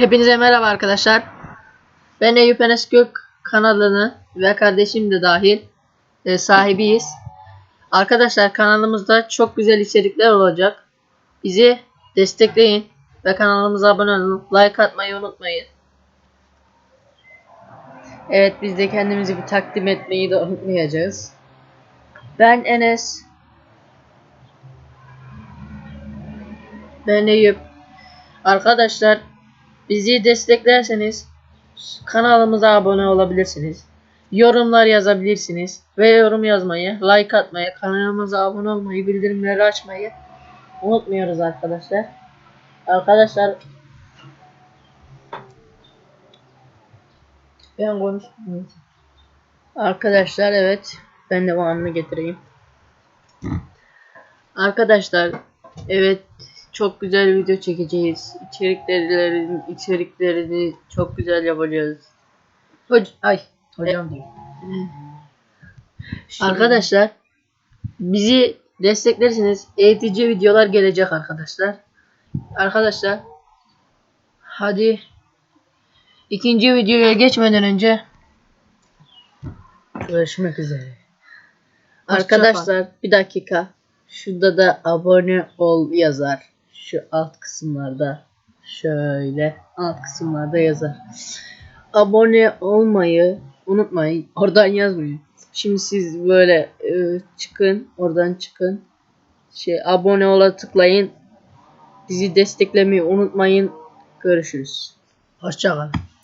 Hepinize merhaba arkadaşlar. Ben Eyüp Enes Gök kanalını ve kardeşim de dahil e, sahibiyiz. Arkadaşlar kanalımızda çok güzel içerikler olacak. Bizi destekleyin ve kanalımıza abone olun. Like atmayı unutmayın. Evet biz de kendimizi bir takdim etmeyi de unutmayacağız. Ben Enes. Ben Eyüp. Arkadaşlar bizi desteklerseniz kanalımıza abone olabilirsiniz. Yorumlar yazabilirsiniz. Ve yorum yazmayı, like atmayı, kanalımıza abone olmayı, bildirimleri açmayı unutmuyoruz arkadaşlar. Arkadaşlar ben konuştum. Arkadaşlar evet ben devamını getireyim. Arkadaşlar evet çok güzel video çekeceğiz. İçeriklerin içeriklerini çok güzel yapacağız. Hoc ay Hocam değil. arkadaşlar bizi desteklerseniz eğitici videolar gelecek arkadaşlar. Arkadaşlar hadi ikinci videoya geçmeden önce Görüşmek üzere. Arkadaşlar bir dakika. Şurada da abone ol yazar. Şu alt kısımlarda. Şöyle alt kısımlarda yazar. Abone olmayı unutmayın. Oradan yazmayın. Şimdi siz böyle e, çıkın. Oradan çıkın. Şey abone ola tıklayın. Bizi desteklemeyi unutmayın. Görüşürüz. Hoşçakalın.